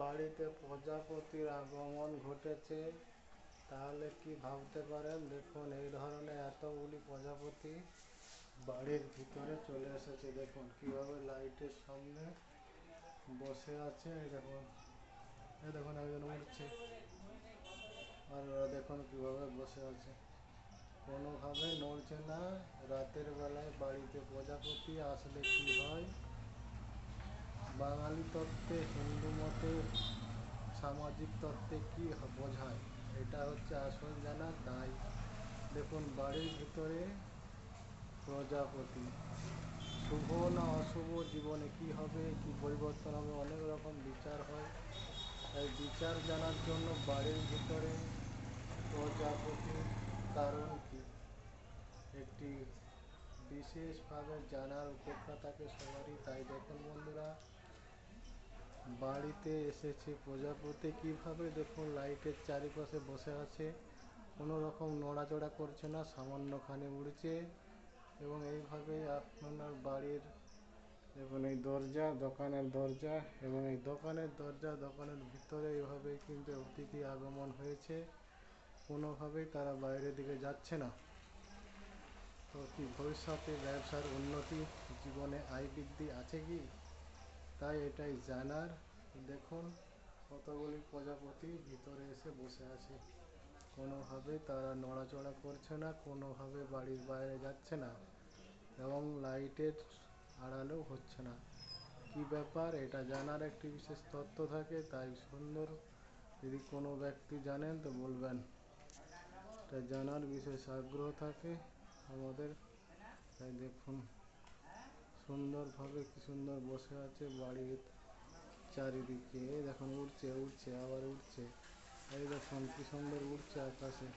বাড়িতে প্রজাপতির আগমন ঘটেছে, তাহলে কি ভাবতে পারেন? দেখুন, এই ধরনের এতগুলি প্রজাপতি বাড়ির ভিতরে চলে এসেছে। দেখুন, কীভাবে লাইটের সামনে বসে আছে। দেখুন, এই দেখুন, একজন উঠছে। আর ওরা দেখুন কীভাবে বসে আছে। কোনোভাবে নড়ছে না। রাতের বেলায় বাড়িতে প্রজাপতি আসলে কি হয়? বাঙালি তত্ত্বে হিন্দু মতে সামাজিক তত্ত্বে কি বোঝায়? এটা হচ্ছে আসল জানা তাই দেখুন, বাড়ির ভিতরে প্রজাপতি। শুভ না অশুভ জীবনে কি হবে, কি পরিবর্তন হবে, অনেক রকম বিচার হয়। তাই বিচার জানার জন্য বাড়ির ভিতরে প্রজাপতির কারণ কি? একটি বিশেষভাবে জানার উপেক্ষা থাকে সবারই, তাই দেখুন বন্ধুরা বাড়িতে এসেছে। প্রজাপতি কীভাবে দেখুন, লাইটের চারিপাশে বসে আছে। কোনো রকম নড়াচড়া করছে না, সামান্যখানে উড়ছে। এবং এইভাবে আপনার বাড়ির এবং এই দরজা, দোকানের দরজা এবং এই দোকানের দরজা, দোকানের ভিতরে এইভাবে কিন্তু অতিথি আগমন হয়েছে। কোনোভাবেই তারা বাইরের দিকে যাচ্ছে না। তো কি ভবিষ্যতে ব্যবসার উন্নতি, জীবনে আয় বৃদ্ধি আছে কি? তাই এটাই জানার। দেখুন, কতগুলি প্রজাপতি ভিতরে এসে বসে আছে। কোনোভাবে তারা নড়াচড়া করছে না, কোনোভাবে বাড়ির বাইরে যাচ্ছে না এবং লাইটের আড়ালেও হচ্ছে না। কি ব্যাপার? এটা জানার একটি বিশেষ তত্ত্ব থাকে, তাই সুন্দর। যদি কোনো ব্যক্তি জানেন তো বলবেন। এটা জানার বিশেষ আগ্রহ থাকে আমাদের। তাই দেখুন, সুন্দরভাবে কি সুন্দর বসে আছে বাড়ির চারিদিকে দেখুন উড়ছে উড়ছে আবার উড়ছে। এই দেখুন কি সুন্দর উড়ছে আকাশে।